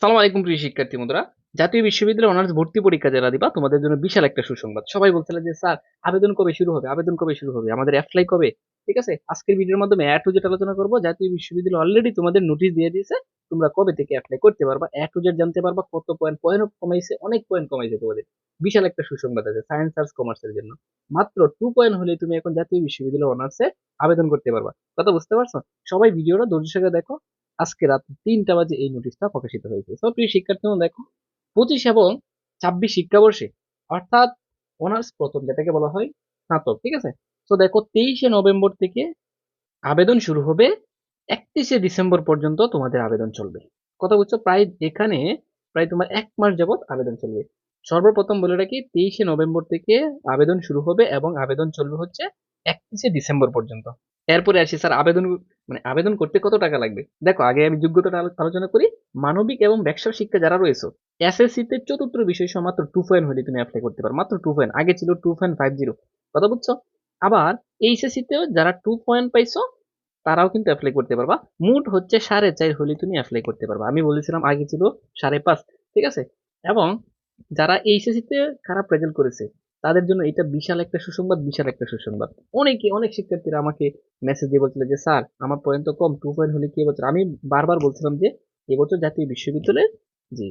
আসসালামু আলাইকুম প্রিয় শিক্ষার্থী বন্ধুরা। জাতীয় বিশ্ববিদ্যালয়ে অনার্স ভর্তি পরীক্ষা যারা দিবা, তোমাদের জন্য বিশাল একটা সুসংবাদ। সবাই বলছিল যে, স্যার, আবেদন কবে শুরু হবে? আবেদন কবে শুরু হবে? আমাদের অ্যাপ্লাই কবে? ঠিক আছে? আজকের ভিডিওর মাধ্যমে এ টু জেড আলোচনা করব। জাতীয় বিশ্ববিদ্যালয় অলরেডি তোমাদের নোটিশ দিয়ে দিয়েছে, তোমরা কবে থেকে অ্যাপ্লাই করতে পারবা? এ টু জেড জানতে পারবা কত পয়েন্ট পয়েন্ট কমাইছে, অনেক পয়েন্ট কমাইছে তোমাদের। বিশাল একটা সুসংবাদ আছে সায়েন্স আর্টস কমার্সের জন্য। মাত্র টু পয়েন্ট হলে তুমি এখন জাতীয় বিশ্ববিদ্যালয় অনার্সে আবেদন করতে পারবা। কথা বুঝতে পারছ? সবাই ভিডিওটা ধৈর্য সহকারে দেখো। আজকে রাত তিনটা বাজে এই নোটিশটা প্রকাশিত হয়েছে। সব প্রিয় শিক্ষার্থী দেখো, পঁচিশ এবং ছাব্বিশ শিক্ষাবর্ষে, অর্থাৎ অনার্স প্রথম যেটাকে বলা হয় স্নাতক, ঠিক আছে? তো দেখো, তেইশে নভেম্বর থেকে আবেদন শুরু হবে, একত্রিশে ডিসেম্বর পর্যন্ত তোমাদের আবেদন চলবে। কথা বুঝছ? প্রায় এখানে প্রায় তোমার এক মাস যাবত আবেদন চলবে। সর্বপ্রথম বলে রাখি, তেইশে নভেম্বর থেকে আবেদন শুরু হবে এবং আবেদন চলবে হচ্ছে একত্রিশে ডিসেম্বর পর্যন্ত। এরপরে আসি, স্যার, আবেদন মানে আবেদন করতে কত টাকা লাগবে? দেখো, আগে আমি যোগ্যতাটা আলোচনা করি। মানবিক এবং ব্যবসা শিক্ষা যারা রয়েছে এসএসসি তে চতুর্থ বিষয় সহ মাত্র টু পয়েন্ট হলে তুমি অ্যাপ্লাই করতে পারো। মাত্র টু পয়েন্ট আগে ছিল টু পয়েন্ট ফাইভ জিরো কথা বুঝছ? আবার এইচএসসি তেও যারা টু পয়েন্ট পাইছো, তারাও কিন্তু অ্যাপ্লাই করতে পারবা। মোট হচ্ছে সাড়ে চার হলে তুমি অ্যাপ্লাই করতে পারবা। আমি বলেছিলাম আগে ছিল সাড়ে পাঁচ, ঠিক আছে? এবং যারা এইচএসসি তে খারাপ রেজাল্ট করেছে তাদের জন্য এটা বিশাল একটা সুসংবাদ, বিশাল একটা সুসংবাদ। অনেকে, অনেক শিক্ষার্থীরা আমাকে মেসেজ দিয়ে বলছিল যে, স্যার, আমার পয়েন্ট তো কম টু পয়েন্ট হলে কি এবছর? আমি বারবার বলছিলাম যে, এবছর জাতীয় বিশ্ববিদ্যালয়ের যে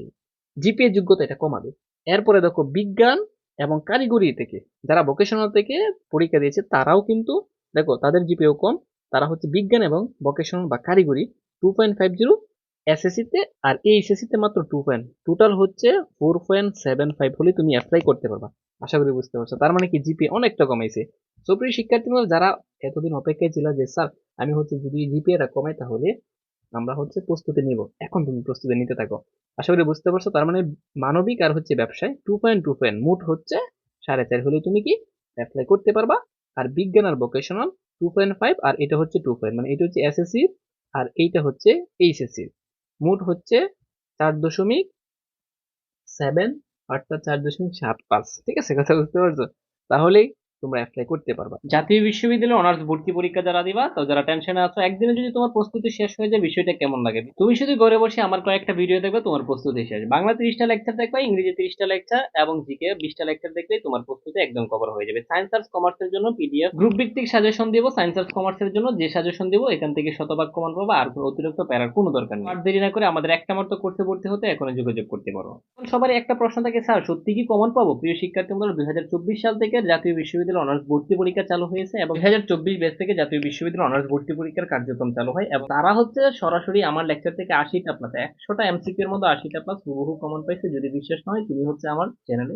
জিপিএ যোগ্যতা, এটা কমাবে। এরপরে দেখো, বিজ্ঞান এবং কারিগরি থেকে, যারা ভোকেশনাল থেকে পরীক্ষা দিয়েছে, তারাও কিন্তু দেখো, তাদের জিপিএও কম, তারা হচ্ছে বিজ্ঞান এবং ভোকেশনাল বা কারিগরি টু পয়েন্ট ফাইভ জিরো এসএসসিতে আর এইচএসসিতে মাত্র টু পয়েন্ট টোটাল হচ্ছে ফোর পয়েন্ট সেভেন ফাইভ হলে তুমি অ্যাপ্লাই করতে পারবা। আশা করি বুঝতে পারছ। তার মানে কি জিপিএ অনেকটা কমাইছে। সো প্রিয় শিক্ষার্থী যারা এতদিন অপেক্ষায় ছিল যে, স্যার, আমি হচ্ছে যদি জিপিএটা কমাই তাহলে আমরা হচ্ছে প্রস্তুতি নিব। এখন তুমি প্রস্তুতি নিতে থাকো। আশা করি বুঝতে পারছ। তার মানে মানবিক আর হচ্ছে ব্যবসায় টু পয়েন্ট টু পয়েন্ট মোট হচ্ছে সাড়ে চার হলে তুমি কি অ্যাপ্লাই করতে পারবা। আর বিজ্ঞান আর ভোকেশনাল টু পয়েন্ট ফাইভ আর এটা হচ্ছে টু পয়েন্ট মানে এটা হচ্ছে এসএসসি আর এইটা হচ্ছে এইচএসসি মোট হচ্ছে চার দশমিক সেভেন অর্থাৎ চার দশমিক সাত পাঁচ। ঠিক আছে কথা বুঝতে পারছ? তাহলেই তোমরা অ্যাপ্লাই করতে পারবা। জাতীয় বিশ্ববিদ্যালয়ে অনার্স ভর্তি পরীক্ষা যারা দিবা, তো যারা টেনশনে আছো, একদিনে যদি তোমার প্রস্তুতি শেষ হয়ে যায়, বিষয়টা কেমন লাগে? তুমি শুধু ঘরে বসে আমার কয়েকটা ভিডিও দেখবে, তোমার প্রস্তুতি শেষ বাংলা তিরিশটা লেকচার দেখবে, ইংরেজি তিরিশটা লেকচার এবং জিকে বিশটা লেকচার দেখলে তোমার প্রস্তুতি একদম কভার হয়ে যাবে। সায়েন্স আর্টস কমার্সের জন্য পিডিএফ গ্রুপ ভিত্তিক সাজেশন দিব সায়েন্স আর্টস কমার্সের জন্য যে সাজেশন দিব, এখান থেকে শতভাগ কমান পাবো, আর কোনো অতিরিক্ত প্যারার কোনো দরকার নেই। আর দেরি না করে আমাদের একটা মাত্র করতে পড়তে হতে এখন যোগাযোগ করতে পারো। সবারই একটা প্রশ্ন থাকে, স্যার, সত্যি কি কমন পাবো? প্রিয় শিক্ষার্থী দুই সাল থেকে জাতীয় বিশ্ববিদ্যালয় অনার্স ভর্তি পরীক্ষা চালু হয়েছে এবং দুই হাজার চব্বিশ ব্যাচ থেকে জাতীয় বিশ্ববিদ্যালয়ের অনার্স ভর্তি পরীক্ষার কার্যক্রম চালু হয় এবং তারা হচ্ছে সরাসরি আমার লেকচার থেকে আশিটা প্লাস একশোটা এমসিকিউ এর মধ্যে আশিটা প্লাস হুবহু কমন পাইছে, যদি বিশ্বাস না হয়, তুমি হচ্ছে আমার চ্যানেলে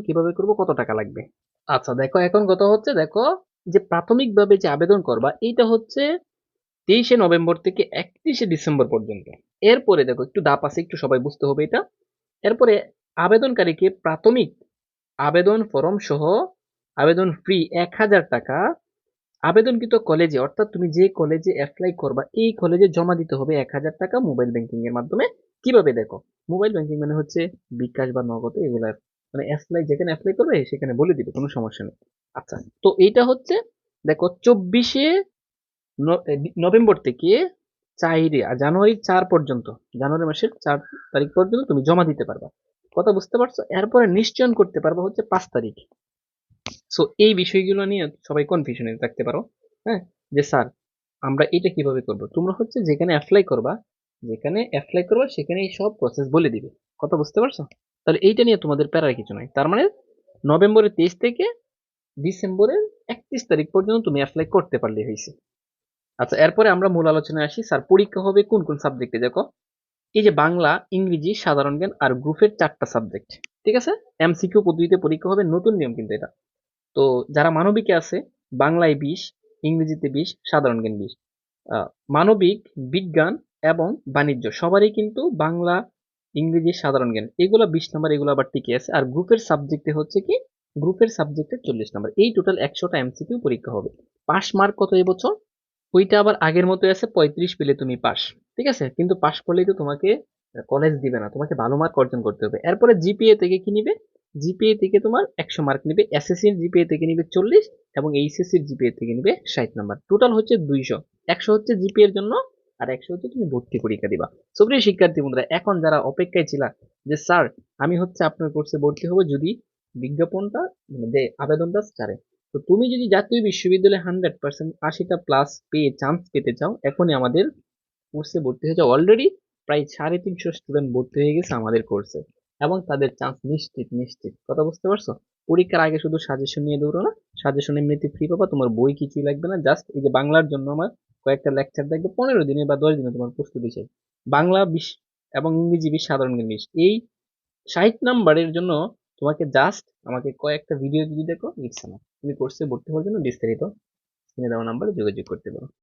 কীভাবে করব, কত টাকা লাগবে? আচ্ছা দেখো, এখন কত হচ্ছে, দেখো, যে প্রাথমিকভাবে যে আবেদন করবা, এইটা হচ্ছে তেইশে নভেম্বর থেকে একত্রিশে ডিসেম্বর পর্যন্ত। এরপরে দেখো, একটু দাপ আছে, একটু সবাই বুঝতে হবে এটা। এরপরে আবেদনকারীকে প্রাথমিক আবেদন ফর্ম সহ আবেদন ফ্রি এক হাজার টাকা, আবেদনকৃত কলেজে, অর্থাৎ তুমি যে কলেজে অ্যাপ্লাই করবা, এই কলেজে জমা দিতে হবে এক হাজার টাকা মোবাইল ব্যাংকিং এর মাধ্যমে। কীভাবে দেখো? মোবাইল ব্যাংকিং মানে হচ্ছে বিকাশ বা নগদ এগুলার মানে অ্যাপ্লাই যেখানে অ্যাপ্লাই করবে, সেখানে বলে দিবে, কোনো সমস্যা নেই। আচ্ছা তো এইটা হচ্ছে, দেখো চব্বিশে নভেম্বর থেকে চাইরে জানুয়ারি চার পর্যন্ত, জানুয়ারি মাসের চার তারিখ পর্যন্ত তুমি জমা দিতে পারবা। কথা বুঝতে পারছ? এরপরে নিশ্চয়ন করতে পারবা হচ্ছে পাঁচ তারিখ। সো এই বিষয়গুলো নিয়ে সবাই কনফিউশনে থাকতে পারো হ্যাঁ? যে, স্যার, আমরা এটা কীভাবে করব? তোমরা হচ্ছে যেখানে অ্যাপ্লাই করবা যেখানে অ্যাপ্লাই করবা সেখানে এই সব প্রসেস বলে দিবে। কথা বুঝতে পারছ? তাহলে এইটা নিয়ে তোমাদের প্যারার কিছু নাই। তার মানে নভেম্বরের তেইশ থেকে ডিসেম্বরের একত্রিশ তারিখ পর্যন্ত তুমি অ্যাপ্লাই করতে পারলে হয়েছে। আচ্ছা এরপরে আমরা মূল আলোচনায় আসি। স্যার, পরীক্ষা হবে কোন কোন সাবজেক্টে দেখো? এই যে বাংলা, ইংরেজি, সাধারণ জ্ঞান আর গ্রুপের চারটা সাবজেক্ট ঠিক আছে? এমসিকিউ পদ্ধতিতে পরীক্ষা হবে, নতুন নিয়ম কিন্তু এটা। তো যারা মানবিকে আছে, বাংলায় বিশ, ইংরেজিতে বিশ, সাধারণ জ্ঞান বিশ। মানবিক, বিজ্ঞান এবং বাণিজ্য। সবারই কিন্তু বাংলা, ইংরেজি সাধারণ জ্ঞান। এগুলো বিশ নাম্বার, এগুলো আবার টিকে আছে। আর গ্রুপের সাবজেক্টে হচ্ছে কি? গ্রুপের সাবজেক্টে চল্লিশ নাম্বার। এই টোটাল একশোটা এমসিকিউ পরীক্ষা হবে। পাস মার্ক কত এবছর ওইটা আবার আগের মতো আছে, পঁয়ত্রিশ পেলে তুমি পাস ঠিক আছে? কিন্তু পাস করলেই তো তোমাকে কলেজ দিবে না, তোমাকে ভালো মার্ক অর্জন করতে হবে। এরপরে জিপিএ থেকে কি নিবে? জিপিএ থেকে তোমার একশো মার্ক নিবে। এসএসসির জিপিএ থেকে নিবে চল্লিশ এবং এইচএসসির জিপিএ থেকে নিবে ষাট নাম্বার। টোটাল হচ্ছে দুইশো। একশো হচ্ছে জিপিএ এর জন্য আর একশো হচ্ছে তুমি ভর্তি পরীক্ষা দিবা। সুপ্রিয় শিক্ষার্থী বন্ধুরা, এখন যারা অপেক্ষায় ছিলা যে, স্যার, আমি হচ্ছে আপনার কোর্সে ভর্তি হব যদি বিজ্ঞাপনটা মানে আবেদনটা ছাড়ে। তো তুমি যদি জাতীয় বিশ্ববিদ্যালয়ে হান্ড্রেড পার্সেন্ট আশিটা প্লাস পেয়ে চান্স পেতে চাও, এখনই আমাদের কোর্সে ভর্তি হয়ে যাও অলরেডি প্রায় সাড়ে তিনশো স্টুডেন্ট ভর্তি হয়ে গেছে আমাদের কোর্সে এবং তাদের চান্স নিশ্চিত নিশ্চিত। কথা বুঝতে পারছ? পরীক্ষার আগে শুধু সাজেশন নিয়ে দৌড়ো না সাজেশন এমনিতে ফ্রি পাবা, তোমার বই কিছুই লাগবে না। জাস্ট এই যে বাংলার জন্য আমার কয়েকটা লেকচার দেখবে, পনেরো দিনে বা দশ দিনে তোমার প্রস্তুতি চাই বাংলা, বিশ এবং ইংরেজি বিশ সাধারণ জ্ঞান বিশ এই ষাট নাম্বারের জন্য তোমাকে জাস্ট আমাকে কয়েকটা ভিডিও যদি দেখো ইটস না তুমি কোর্সে ভর্তি হওয়ার জন্য বিস্তারিত স্ক্রিনে দেওয়া নাম্বারে যোগাযোগ করতে পারো।